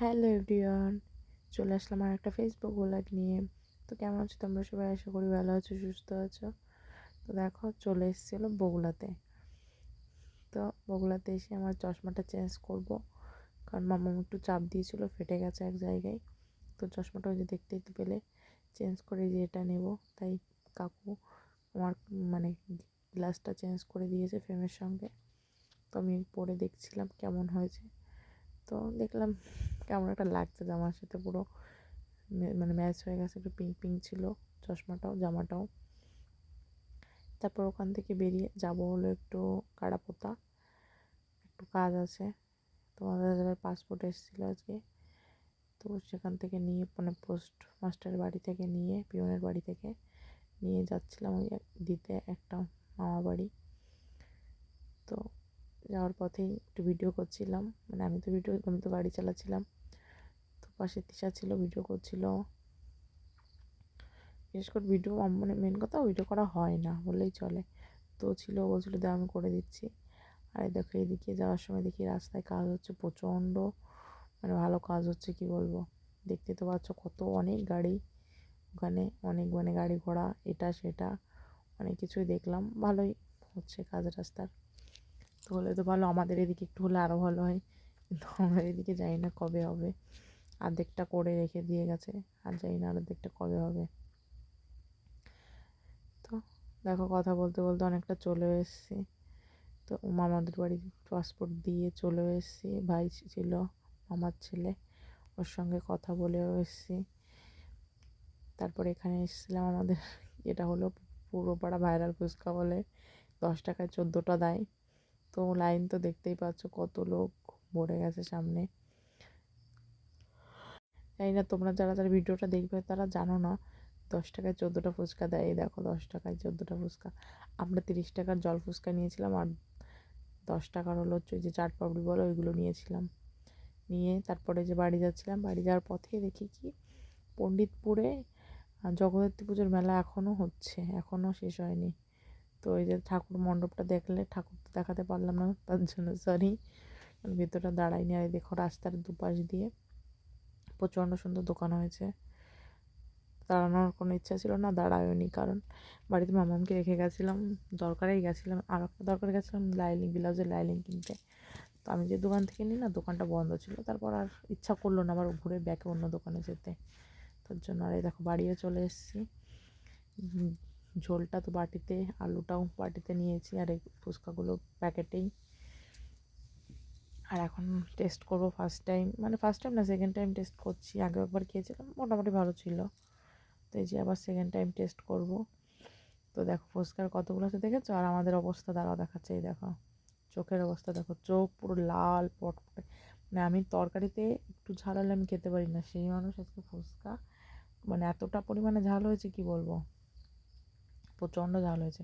Hello everyone, চলে আসলাম আর একটা Facebook blog নিয়ে। তো কেমন আছো তোমরা সবাই? আশা করি ভালো আছো, সুস্থ আছো। তো দেখো, চলে এসেছিল বগুলাতে তো বগুলাতে এসে আমার চশমাটা চেঞ্জ করব। কারণ মামা একটু চাপ দিয়েছিল, ফেটে গেছে এক জায়গায়। তো চশমাটা ওই যে দেখতে পেলে চেঞ্জ করে যে এটা নেব। তাই কাকু আমার মানে গ্লাসটা চেঞ্জ করে দিয়েছে ফ্রেমের সঙ্গে। তো আমি পরে দেখছিলাম কেমন হয়েছে। তো দেখলাম কেমন একটা লাগছে জামার সাথে পুরো মানে ম্যাচ হয়ে গেছে, একটু পিঙ্ক পিঙ্ক ছিল চশমাটাও, জামাটাও। তারপর ওখান থেকে বেরিয়ে যাব হলো একটু কাড়াপোতা একটু কাজ আছে। তোমাদের দাদার পাসপোর্ট এসেছিল আজকে। তো সেখান থেকে নিয়ে মানে পোস্ট মাস্টারের বাড়ি থেকে নিয়ে পিওনের বাড়ি থেকে নিয়ে যাচ্ছিলাম ওই দিতে একটা মামা বাড়ি। তো যাওয়ার পথেই একটু ভিডিও করছিলাম। মানে আমি তো ভিডিও আমি তো গাড়ি চালাচ্ছিলাম। পাশে তিশা ছিল, ভিডিও করছিল। বিশেষ করে ভিডিও মানে মেন কথা ভিডিও করা হয় না, বললেই চলে। তো ছিল, বলছিল দে আমি করে দিচ্ছি। আর দেখো, এদিকে যাওয়ার সময় দেখি রাস্তায় কাজ হচ্ছে প্রচণ্ড মানে ভালো কাজ হচ্ছে, কি বলব? দেখতে তো পাচ্ছ কত অনেক গাড়ি, ওখানে অনেক মানে গাড়ি ঘোড়া, এটা, সেটা, অনেক কিছুই দেখলাম। ভালোই হচ্ছে কাজ রাস্তার। তো হলে তো ভালো, আমাদের এদিকে একটু হলে আরও ভালো হয়। কিন্তু আমাদের এদিকে জানি না কবে হবে। আর্ধেকটা করে রেখে দিয়ে গেছে। আর জানি না অর্ধেকটা কবে হবে। তো দেখো কথা বলতে বলতে অনেকটা চলে এসেছি। তো মামাদের বাড়ি পাসপোর্ট দিয়ে চলেও এসেছি। ভাই ছিল, মামার ছেলে, ওর সঙ্গে কথা বলেও এসেছি। তারপর এখানে এসেছিলাম আমাদের, এটা হলো পুরোপাড়া ভাইরাল ফুচকা বলে। দশ টাকায় চোদ্দোটা দেয়। তো লাইন তো দেখতেই পাচ্ছ কত লোক ভরে গেছে সামনে। জানি না তোমরা যারা যারা ভিডিওটা দেখবে তারা জানো না, দশ টাকায় চোদ্দোটা ফুচকা দেয়। এই দেখো দশ টাকায় চোদ্দোটা ফুচকা। আমরা তিরিশ টাকার জল ফুচকা নিয়েছিলাম আর দশ টাকার হলো যে চাট পাপড়ি বলো ওইগুলো নিয়েছিলাম। নিয়ে তারপরে যে বাড়ি যাচ্ছিলাম, বাড়ি যাওয়ার পথে দেখি কি পণ্ডিতপুরে জগদ্ধাত্রী পুজোর মেলা এখনও হচ্ছে এখনও শেষ হয়নি। তো ওই যে ঠাকুর মণ্ডপটা দেখলে ঠাকুর তো দেখাতে পারলাম না, তার জন্য সরি ভেতরটা দাঁড়াইনি আর দেখো রাস্তার দুপাশ দিয়ে। প্রচণ্ড সুন্দর দোকান হয়েছে। দাঁড়ানোর কোনো ইচ্ছা ছিল না, দাঁড়ায়নি কারণ বাড়িতে মামামকে রেখে গেছিলাম, দরকারেই গেছিলাম, আর একটা দরকার গেছিলাম লাইলিং ব্লাউজের লাইলিং কিনতে। তো আমি যে দোকান থেকে নিই না, দোকানটা বন্ধ ছিল, তারপর আর ইচ্ছা করল না আবার ঘুরে ব্যাকে অন্য দোকানে যেতে। তার জন্য আর এই দেখো বাড়িও চলে এসেছি। ঝোলটা তো বাটিতে, আলুটাও বাটিতে নিয়েছি, আর এই ফুচকাগুলো প্যাকেটেই। আর এখন টেস্ট করব ফার্স্ট টাইম মানে ফার্স্ট টাইম না সেকেন্ড টাইম টেস্ট করছি। আগে একবার খেয়েছিলাম, মোটামুটি ভালো ছিল। তো এই যে আবার সেকেন্ড টাইম টেস্ট করব। তো দেখো ফুচকার কতগুলো আছে দেখেছ? আর আমাদের অবস্থা দাঁড়াও দেখাচ্ছে, এই দেখো। চোখের অবস্থা দেখো, চোখ পুরো লাল, পটপটে। মানে আমি তরকারিতে একটু ঝাল হলে আমি খেতে পারি না। সেই মানুষ আজকে ফুচকা। মানে এতটা পরিমাণে ঝাল হয়েছে কি বলব? প্রচণ্ড ঝাল হয়েছে।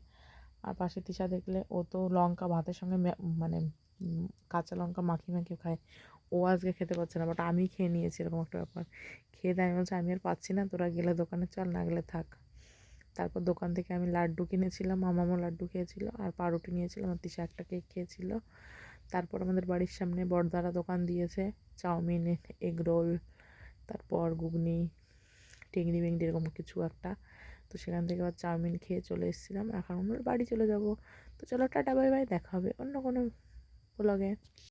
আর পাশে তিশা দেখলে ও তো লঙ্কা ভাতের সঙ্গে মানে কাঁচা লঙ্কা মাখি মাখিয়ে খায়। ও আজকে খেতে পারছে না বাট আমি খেয়ে নিয়েছি এরকম একটা ব্যাপার। খেয়ে দেয়, আমি বলছি, আমি আর পাচ্ছি না, তোরা গেলে দোকানে চল, না গেলে থাক। তারপর দোকান থেকে আমি লাড্ডু কিনেছিলাম, মামামও লাড্ডু খেয়েছিল, আর পাউরুটি নিয়েছিলাম আর তিশা একটা কেক খেয়েছিল। তারপর আমাদের বাড়ির সামনে বড়দারা দোকান দিয়েছে, চাউমিন, এগ রোল, তারপর ঘুগনি টেংরি বেংরি এরকম কিছু একটা। তো সেখান থেকে আবার চাউমিন খেয়ে চলে এসেছিলাম, এখন আমরা বাড়ি চলে যাব। তো চলো, টাটা, বাই বাই, দেখা হবে অন্য কোনো ব্লগে।